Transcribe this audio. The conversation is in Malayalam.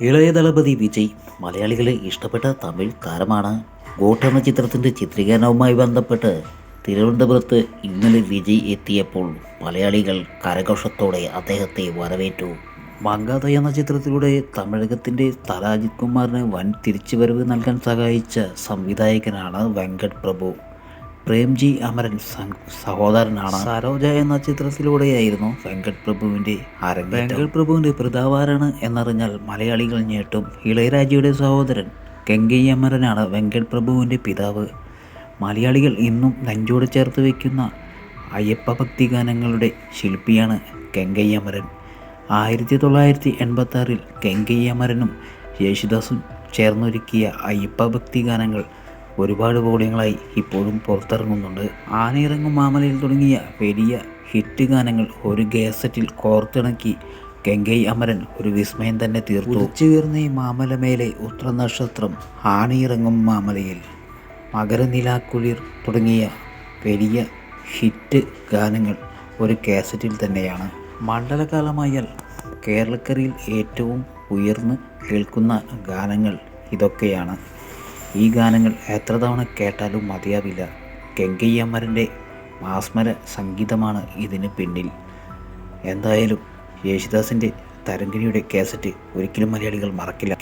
ഇളയ ദളപതി വിജയ് മലയാളികളെ ഇഷ്ടപ്പെട്ട തമിഴ് താരമാണ്. ഗോട്ട് എന്ന ചിത്രത്തിന്റെ ചിത്രീകരണവുമായി ബന്ധപ്പെട്ട് തിരുവനന്തപുരത്ത് ഇന്നലെ വിജയ് എത്തിയപ്പോൾ മലയാളികൾ കരഘോഷത്തോടെ അദ്ദേഹത്തെ വരവേറ്റു. മങ്കാത എന്ന ചിത്രത്തിലൂടെ തമിഴകത്തിന്റെ തല അജിത് കുമാറിന് വൻ തിരിച്ചുവരവ് നൽകാൻ സഹായിച്ച സംവിധായകനാണ് വെങ്കട് പ്രഭു. പ്രേംജി അമരൻ സഹോദരനാണ്. സരോജ എന്ന ചിത്രത്തിലൂടെയായിരുന്നു വെങ്കട് പ്രഭുവിന്റെ അരങ്ങേറ്റം വെങ്കട് പ്രഭുവിന്റെ പിതാവാരാണ് എന്നറിഞ്ഞാൽ മലയാളികൾ ഞെട്ടും. ഇളയരാജയുടെ സഹോദരൻ കെങ്കി അമരനാണ് വെങ്കട് പ്രഭുവിന്റെ പിതാവ്. മലയാളികൾ ഇന്നും നെഞ്ചോട് ചേർത്ത് വയ്ക്കുന്ന അയ്യപ്പ ഭക്തി ഗാനങ്ങളുടെ ശില്പിയാണ് ഗംഗൈ അമരൻ. ആയിരത്തി തൊള്ളായിരത്തി എൺപത്തി ആറിൽ ഗംഗൈ അമരനും യേശുദാസും ചേർന്നൊരുക്കിയ അയ്യപ്പ ഭക്തി ഗാനങ്ങൾ ഒരുപാട് വോളിയങ്ങളായി ഇപ്പോഴും പുറത്തിറങ്ങുന്നുണ്ട്. ആനയിറങ്ങും മാമലയിൽ തുടങ്ങിയ വലിയ ഹിറ്റ് ഗാനങ്ങൾ ഒരു ഗേസറ്റിൽ കോർത്തിണക്കി ഗംഗൈ അമരൻ ഒരു വിസ്മയം തന്നെ തീർത്തു. ഉച്ചയുയർന്ന ഈ മാമലമേലെ ഉത്രനക്ഷത്രം ആനയിറങ്ങും മാമലയിൽ. മകരനിലാക്കുളിർ തുടങ്ങിയ വലിയ ഹിറ്റ് ഗാനങ്ങൾ ഒരു കാസറ്റിൽ തന്നെയാണ്. മണ്ഡലകാലമായാൽ കേരളക്കരയിൽ ഏറ്റവും ഉയർന്ന് കേൾക്കുന്ന ഗാനങ്ങൾ ഇതൊക്കെയാണ്. ഈ ഗാനങ്ങൾ എത്ര തവണ കേട്ടാലും മതിയാവില്ല. കെങ്കയ്യമ്മരന്റെ മാസ്മര സംഗീതമാണ് ഇതിന് പിന്നിൽ. എന്തായാലും യേശുദാസിന്റെ തരംഗിണിയുടെ കേസറ്റ് ഒരിക്കലും മലയാളികൾ മറക്കില്ല.